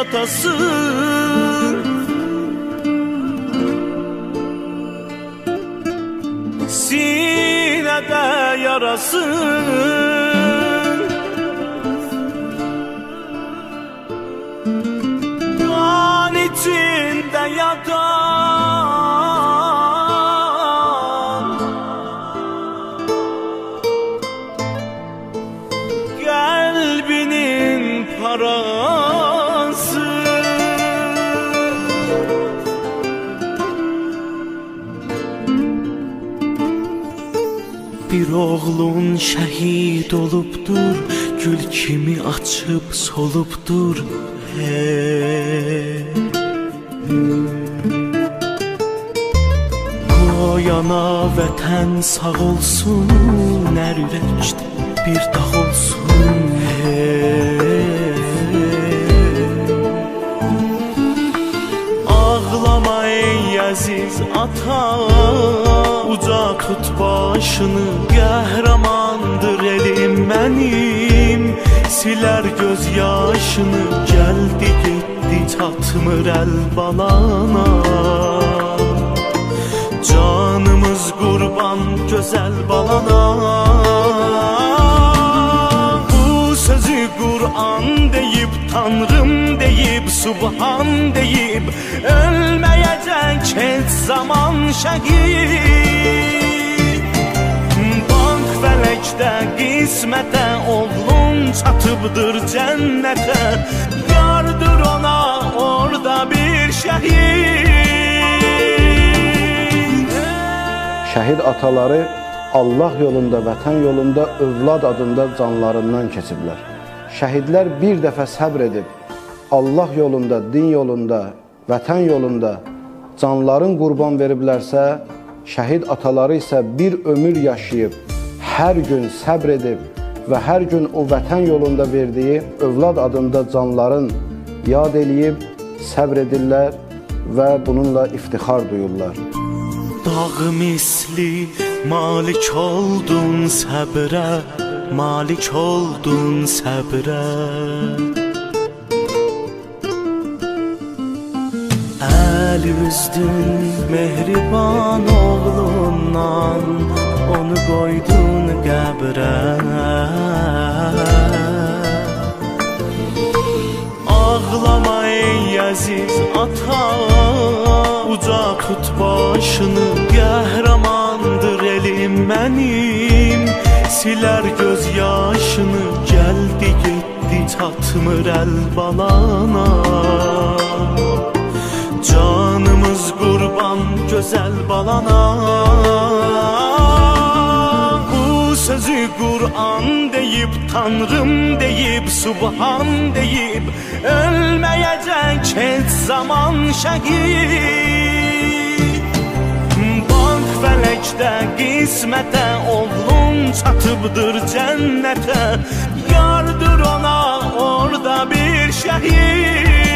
atası. Sinede yarası. Kan içinde yatan parası. Bir oğlun şehit olubdur Gül kimi açıp solubdur Hey Qoyana vətən sağ olsun ürəkdə bir dağ olsun Ağlama ey əziz ata Uca tut başını Qəhrəmandır elim mənim Silər göz yaşını Gəldi getdi çatmır əl balana. Canımız qurban gözəl balana. Bu sözü Kur'an deyip Tanrım deyip Subhan deyip hiç zaman şehit Bak felekte qismətə Oğlun çatıbdır cənnətə Yardır ona orada bir şəhid Şəhid ataları Allah yolunda, vətən yolunda, övlad adında canlarından keçiblər. Şəhidlər bir dəfə səbr edib Allah yolunda, din yolunda, vətən yolunda canların qurban veriblərsə, şəhid ataları isə bir ömür yaşayıb, hər gün səbr edib və hər gün o vətən yolunda verdiyi övlad adında canların yad eləyib, səbr edirlər və bununla iftixar duyurlar. Dağ misli malik oldun səbrə Malik oldun səbrə Əl üzdün mehriban oğlundan Onu qoydun qəbrə Ağlama ey aziz ata Uca tut başını Qəhrəmandır elim mənim Silər göz yaşını Gəldi getdi çatmır əl balana gözəl balana. Bu sözü Kur'an deyip Tanrım deyip Subhan deyip Ölmeyecek hiç zaman şehit. Bak felekte qismətə Oğlun çatıbdır cənnətə Yardır ona orada bir şehit